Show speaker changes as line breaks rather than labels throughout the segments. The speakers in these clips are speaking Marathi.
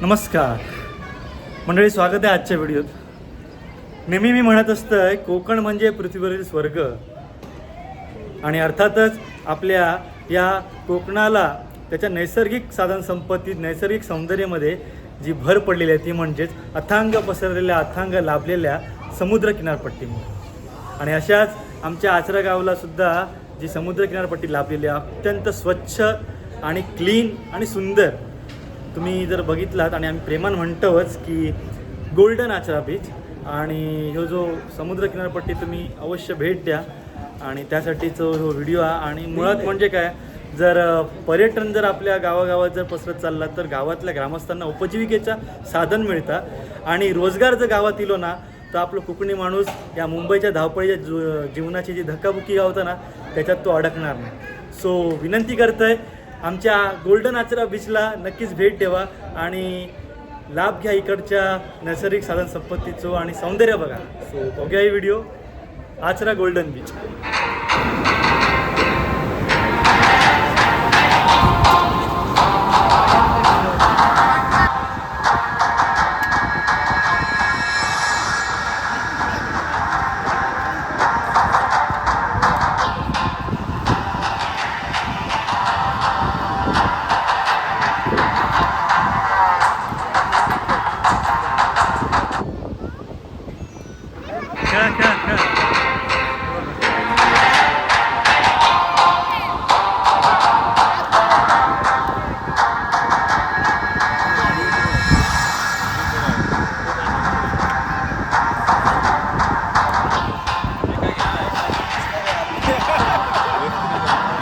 नमस्कार. मंडळी स्वागत आहे आजच्या व्हिडिओत. नेहमी मी म्हणत असतं कोकण म्हणजे पृथ्वीवरील स्वर्ग. आणि अर्थातच आपल्या या कोकणाला त्याच्या नैसर्गिक साधन संपत्तीत नैसर्गिक सौंदर्यामध्ये जी भर पडलेली आहे ती म्हणजेच अथांग पसरलेल्या अथांग लाभलेल्या समुद्र किनारपट्टीमुळे आणि अशाच आमच्या आचरा गावाला सुद्धा जी समुद्र किनारपट्टी लाभलेली आहे अत्यंत स्वच्छ आणि क्लीन आणि सुंदर तुम्ही जर बघितलात आणि आम्ही प्रेमान म्हणतोच की गोल्डन आचरा बीच आणि ह्यो जो समुद्र किनारपट्टी तुम्ही अवश्य भेट द्या. आणि त्यासाठीचो हो व्हिडिओ हा. आणि मुळात म्हणजे काय जर पर्यटन जर आपल्या गावागावात जर पसरत चालला तर गावातल्या ग्रामस्थांना उपजीविकेचा साधन मिळतं आणि रोजगार जर गावात इलो ना तर आपलं कोकणी माणूस या मुंबईच्या धावपळीच्या जु- जीवनाची जी धक्काबुक्की गावतं ना त्याच्यात तो अडकणार नाही. सो विनंती करतोय आमच्या गोल्डन आचरा बीचला नक्कीच भेट द्यावा आणि लाभ घ्या इकडच्या नैसर्गिक साधन संपत्तीचो आणि सौंदर्य बघा. सो बघ्या ही व्हिडिओ आचरा गोल्डन बीच.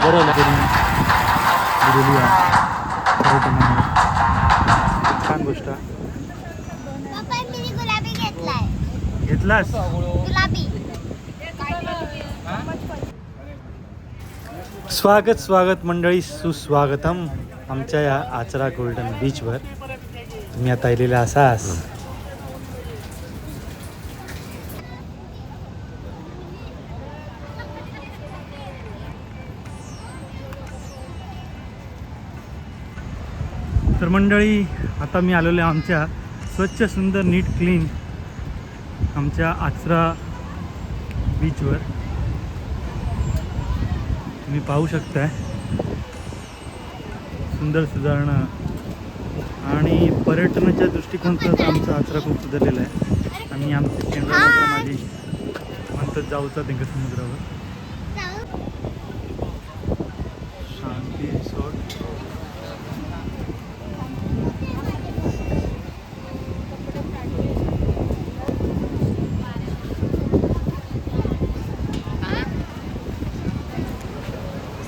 बरोबर छान गोष्ट. घेतलास? स्वागत स्वागत मंडळी सुस्वागतम. आमच्या या आचरा गोल्डन बीचवर. तुम्ही आता आलेले असास तर मंडळी आता मी आलेलो आहे आमच्या स्वच्छ सुंदर नीट क्लीन आमच्या आचरा बीचवर. तुम्ही पाहू शकताय. सुंदर सुधारणा आणि पर्यटनाच्या दृष्टिकोनातून आमचा आचरा खूप सुधारलेला आहे. आणि आमच्या केंद्र माझी म्हणतात जाऊचा त्यांच्या समुद्रावर.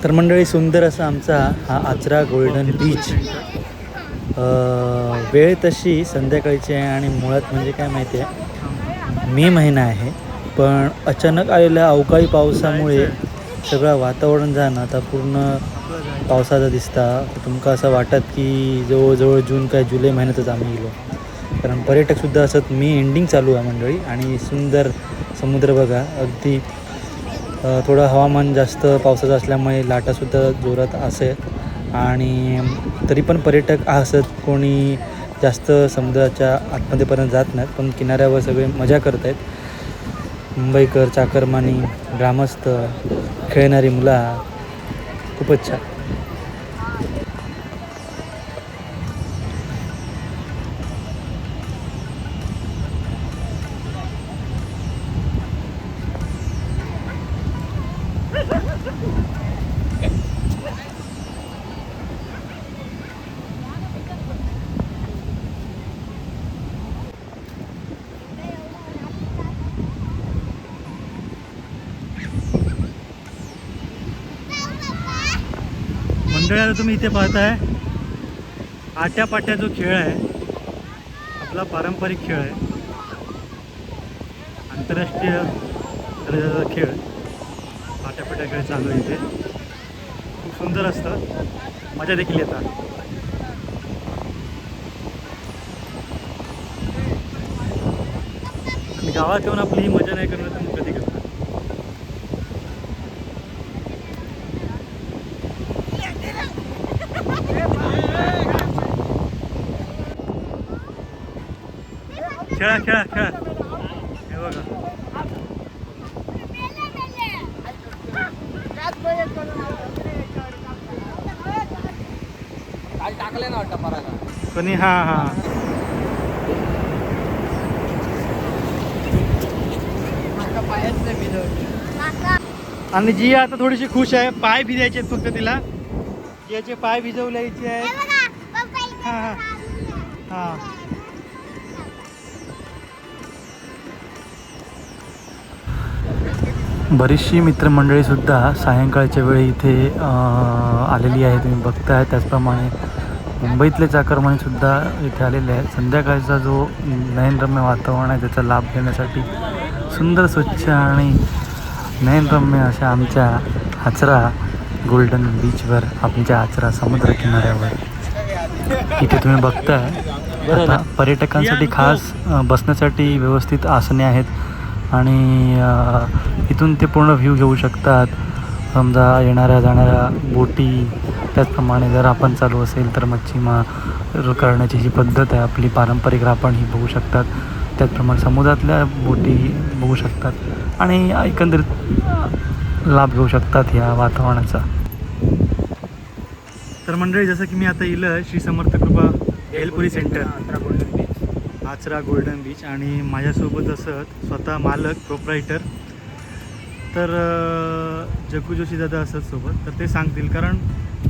तर मंडळी सुंदर असा आमचा हा आचरा गोल्डन बीच वेळ तशी संध्याकाळची आहे आणि मुळात म्हणजे काय माहिती आहे मे महिना आहे पण अचानक आलेल्या अवकाळी पावसामुळे सगळं वातावरण जाणं आता पूर्ण पावसाचा दिसता. तुमका असं वाटत की जवळजवळ जून काय जुलै महिन्यातच आम्ही गेलो. कारण पर्यटकसुद्धा असत मे एंडिंग चालू आहे मंडळी. आणि सुंदर समुद्र बघा अगदी थोडं हवामान जास्त पावसाचं असल्यामुळे लाटासुद्धा जोरात असे आणि तरी पण पर्यटक असत कोणी जास्त समुद्राच्या आतमध्येपर्यंत जात नाहीत पण किनाऱ्यावर सगळे मजा करत आहेत मुंबईकर चाकरमानी ग्रामस्थ खेळणारी मुला खूपच छान. मंडळी आता तुम्ही इथे पाहताय आट्यापाट्या जो खेळ आहे. आपला पारंपरिक खेळ आहे. आंतरराष्ट्रीय दर्जाचा खेळ. आट्यापाट्या खेळ चालू आहे इथे. खूप सुंदर असतं. मजा देखील येतात. आणि गावात येऊन आपली ही मजा नाही करणार तर मग कधी करणार? खेळा खेळा खेळा. हे बघा.
टाकले ना वाटतं पराला
कोणी? हा हा.
पायच नाही भिजवली
माका
आणि जी आता थोडीशी खुश आहे पाय भिजायचे आहेत फक्त तिला. याचे पाय भिजवल्याचे
हे
आहेत
इथे
हा, हा. हा. बरीचशी मित्रमंडळीसुद्धा सायंकाळच्या वेळी इथे आलेली आहे तुम्ही बघताय त्याचप्रमाणे मुंबईतले चाकरमानीसुद्धा इथे आलेले आहेत. संध्याकाळचा जो नयनरम्य वातावरण आहे त्याचा लाभ घेण्यासाठी सुंदर स्वच्छ आणि नयनरम्य अशा आमच्या आचरा गोल्डन बीचवर आमच्या आचरा समुद्र किनाऱ्यावर. इथे तुम्ही बघताय आता पर्यटकांसाठी खास बसण्यासाठी व्यवस्थित आसने आहेत. आणि इथून ते पूर्ण व्ह्यू घेऊ शकतात. समजा येणाऱ्या जाणाऱ्या बोटी त्याचप्रमाणे जर आपण चालू असेल तर मच्छीमार करण्याची जी पद्धत आहे आपली पारंपरिक रापण ही बघू शकतात. त्याचप्रमाणे समुद्रातल्या बोटी बघू शकतात. आणि एकंदरीत लाभ घेऊ शकतात या वातावरणाचा. तर मंडळी जसं की मी आता इलं Shri Samarth Krupa Elpuri centre. Achara golden beach आणि माझ्यासोबत असत स्वतः मालक प्रोपरायटर तर जगू जग्गू जोशी दादा असत सोबत. तर ते सांगतील कारण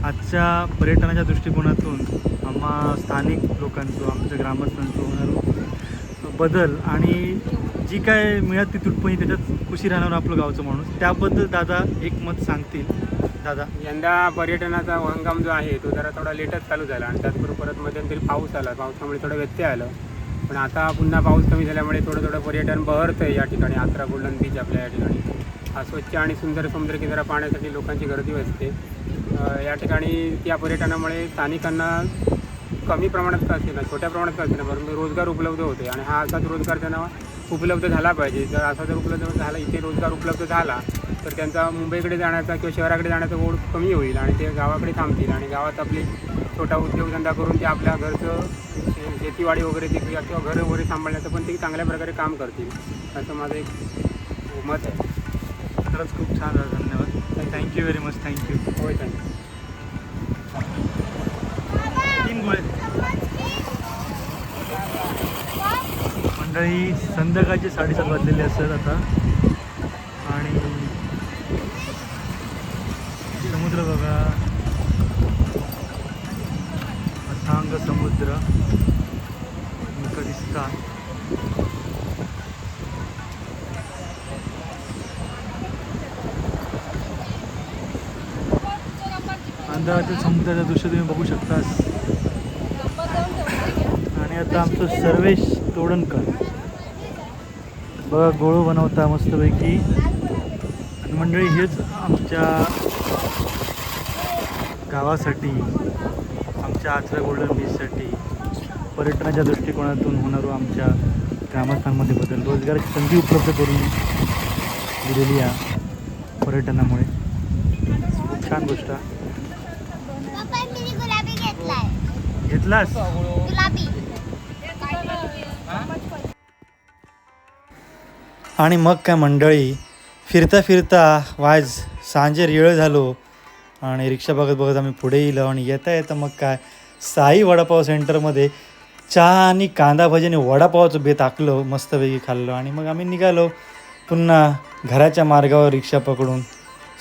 आजच्या पर्यटनाच्या दृष्टिकोनातून आम्हा स्थानिक लोकांचो आमच्या ग्रामस्थांचो होणार बदल आणि जी काय मिळत ती तुटपणी त्याच्यात खुशी राहणार आपलं गावचं माणूस त्याबद्दल दादा एक मत सांगतील. दादा.
यंदा पर्यटनाचा हंगाम जो आहे तो जरा थोडा लेटच चालू झाला आणि त्याचबरोबर परत मध्यंतरी पाऊस आला. पावसामुळे थोडं व्यत्यय आलं. पण आता पुन्हा पाऊस कमी झाल्यामुळे थोडं थोडं पर्यटन बहरतं आहे या ठिकाणी आत्रा गोल्डन बीच आपल्या या ठिकाणी. हा स्वच्छ आणि सुंदर समुद्रकिनारा पाहण्यासाठी लोकांची गर्दी असते. या ठिकाणी त्या पर्यटनामुळे स्थानिकांना कमी प्रमाणात का असेल ना छोट्या प्रमाणात का असेल ना परंतु रोजगार उपलब्ध होते. आणि हा असाच रोजगार त्यांना उपलब्ध झाला पाहिजे. जर असा जर उपलब्ध झाला इथे रोजगार उपलब्ध झाला तर त्यांचा मुंबईकडे जाण्याचा किंवा शहराकडे जाण्याचा ओढ कमी होईल आणि ते गावाकडे थांबतील आणि गावात आपली छोटा उद्योगधंदा करून ते आपल्या घरचं शेतीवाडी वगैरे ते किंवा घर वगैरे सांभाळण्याचं पण ते चांगल्या प्रकारे काम करतील. असं माझं एक मत आहे.
खरंच खूप छान दादा धन्यवाद. Thank you very much thank you
होय थँक्यू
तीन गोळे. मंडळी संध्याकाळचे साडेसात वाजलेले असतात आता. समुद्र इकडं दिसतात समुद्राचं दृश्य तुम्ही बघू शकता आणि आता आमचं सर्वेश तोडणकर. बघा गोळू बनवता मस्तपैकी. आणि मंडळी हेच आमच्या गावासाठी आमच्या आचरा गोल्डन बीचसाठी पर्यटनाच्या दृष्टिकोनातून होणारो आमच्या ग्रामस्थांमध्ये बदल रोजगाराची संधी उपलब्ध करून दिलेली या पर्यटनामुळे. खूप छान गोष्ट. घेतलास? आणि मग काय मंडळी फिरता फिरता वाज सांजे रिळ झालो. आणि रिक्षा बघत बघत आम्ही पुढे येलो आणि येता येतं मग काय? साई वडापाव सेंटरमध्ये चहा आणि कांदा भजी आणि वडापावचं बेत आखलो मस्तपैकी खाल्लो आणि मग आम्ही निघालो पुन्हा घराच्या मार्गावर रिक्षा पकडून.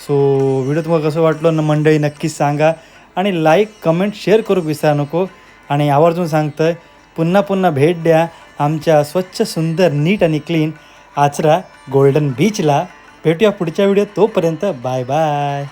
सो व्हिडिओ तुम्हाला कसं वाटलं ना मंडळी नक्कीच सांगा आणि लाईक कमेंट शेअर करू विसरा नको. आणि आवर्जून सांगतोय पुन्हा पुन्हा भेट द्या आमच्या स्वच्छ सुंदर नीट आणि क्लीन आचरा गोल्डन बीचला भेटूया पुढच्या व्हिडिओ तोपर्यंत बाय बाय